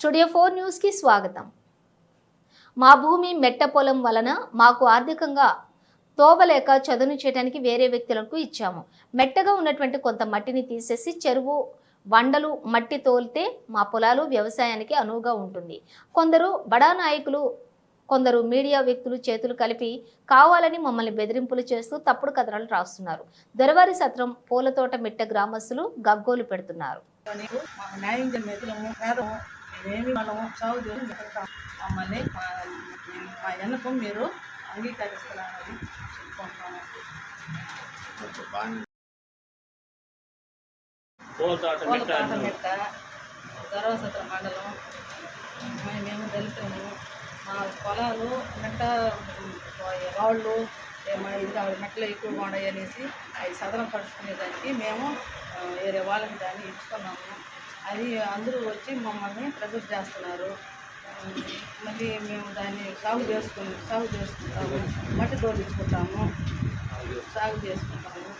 Studio four న్యూస్కి స్వాగతం. మా భూమి మెట్ట పొలం వలన మాకు ఆర్థికంగా తోవలేక చదును చేయడానికి వేరే వ్యక్తులకు ఇచ్చాము. మెట్టగా ఉన్నటువంటి కొంత మట్టిని తీసేసి చెరువు వండలు మట్టి తోలితే మా పొలాలు వ్యవసాయానికి అనువుగా ఉంటుంది. కొందరు బడా నాయకులు కొందరు మీడియా వ్యక్తులు చేతులు కలిపి కావాలని మమ్మల్ని బెదిరింపులు చేస్తూ తప్పుడు కథనాలు రాస్తున్నారు. దొరవారి సత్రం పూలతోట మిట్ట గ్రామస్తులు గగ్గోలు పెడుతున్నారు. మేమేమి మనము సాగు చేసి మమ్మల్ని మా ఎన్నకం మీరు అంగీకరిస్తున్నారని చెప్పుకుంటున్నాము పూలతోట పూల మిట్ట తోట మెట్ట సర్వసత్ర మండలం మేము దళితులము. మా పొలాలు మెట్ట రాళ్ళు మెట్టలు ఎక్కువగా ఉన్నాయి అనేసి అవి సదనం పరుచుకునేదానికి మేము వేరే వాళ్ళకి దాన్ని ఇచ్చుకున్నాము అది అందరూ వచ్చి మమ్మల్ని ప్రెజర్ చేస్తున్నారు. మళ్ళీ మేము దాన్ని సాగు చేసుకుని సాగు చేసుకుంటాము. మట్టి తోడించుకుంటాము సాగు చేసుకుంటాము.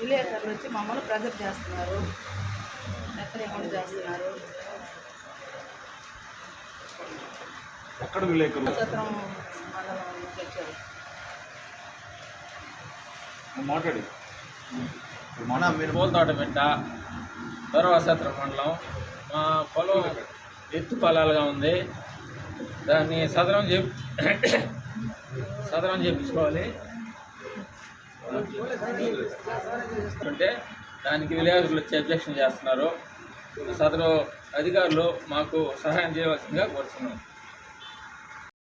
విలేకరులు. వచ్చి మమ్మల్ని ప్రెజర్ చేస్తున్నారు. ఎక్కడేమో చేస్తున్నారు. ఎక్కడ విలేకరులు? నక్షత్రం మండలం నుంచి వచ్చారు. మాట్లాడి. మన మీరు పూలతోట బిడ్డ దొరవసత్ర మండలం. మా పొలం ఎత్తు పొలాలుగా ఉంది. దాన్ని సదరం చెప్ సదరం చేయించుకోవాలి అంటే దానికి విలేకరులు వచ్చి అబ్జెక్షన్ చేస్తున్నారు. సదరు అధికారులు మాకు సహాయం చేయవలసిందిగా కోరుతున్నాం